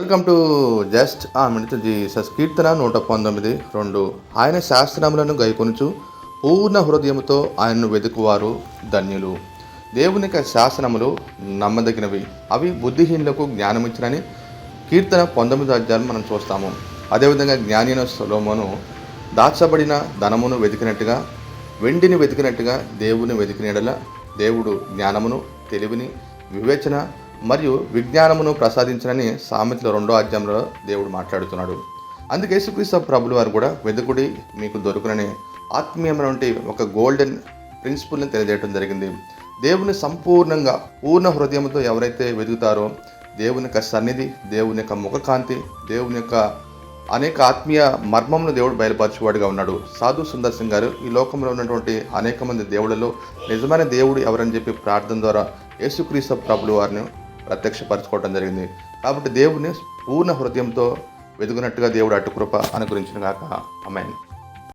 Welcome to just a minute Jesus కీర్తన నూట పంతొమ్మిది రెండు. ఆయన శాస్త్రములను గైకొనుచు పూర్ణ హృదయముతో ఆయనను వెతుకువారు ధన్యులు. దేవుని యొక్క శాసనములు నమ్మదగినవి. అవి బుద్ధిహీనులకు జ్ఞానమిచ్చినని కీర్తన పంతొమ్మిది అధ్యాయం మనం చూస్తాము. అదేవిధంగా జ్ఞానిన సొలోమోను దాచబడిన ధనమును వెతికినట్టుగా వెండిని వెతికినట్టుగా దేవుని వెతికినడల దేవుడు జ్ఞానమును తెలివిని వివేచన మరియు విజ్ఞానమును ప్రసాదించనని సామెతల రెండో అధ్యాయంలో దేవుడు మాట్లాడుతున్నాడు. అందుకే యేసుక్రీస్తు ప్రభులు వారు కూడా వెతుకుడి మీకు దొరుకునని ఆత్మీయమైనటువంటి ఒక గోల్డెన్ ప్రిన్సిపుల్ని తెలియజేయడం జరిగింది. దేవుని సంపూర్ణంగా పూర్ణ హృదయంతో ఎవరైతే వెతుకుతారో దేవుని యొక్క సన్నిధి దేవుని యొక్క ముఖకాంతి దేవుని యొక్క అనేక ఆత్మీయ మర్మమును దేవుడు బయలుపరచువాడుగా ఉన్నాడు. సాధు సుందర్ సింగ్ గారు ఈ లోకంలో ఉన్నటువంటి అనేక మంది దేవుళ్ళలో నిజమైన దేవుడు ఎవరని చెప్పి ప్రార్థన ద్వారా యేసుక్రీస్తు ప్రభులు వారిని ప్రత్యక్షపరచుకోవడం జరిగింది. కాబట్టి దేవుని పూర్ణ హృదయంతో వెతుకున్నట్టుగా దేవుడు అటుకృప అనుగ్రహించిన గాక.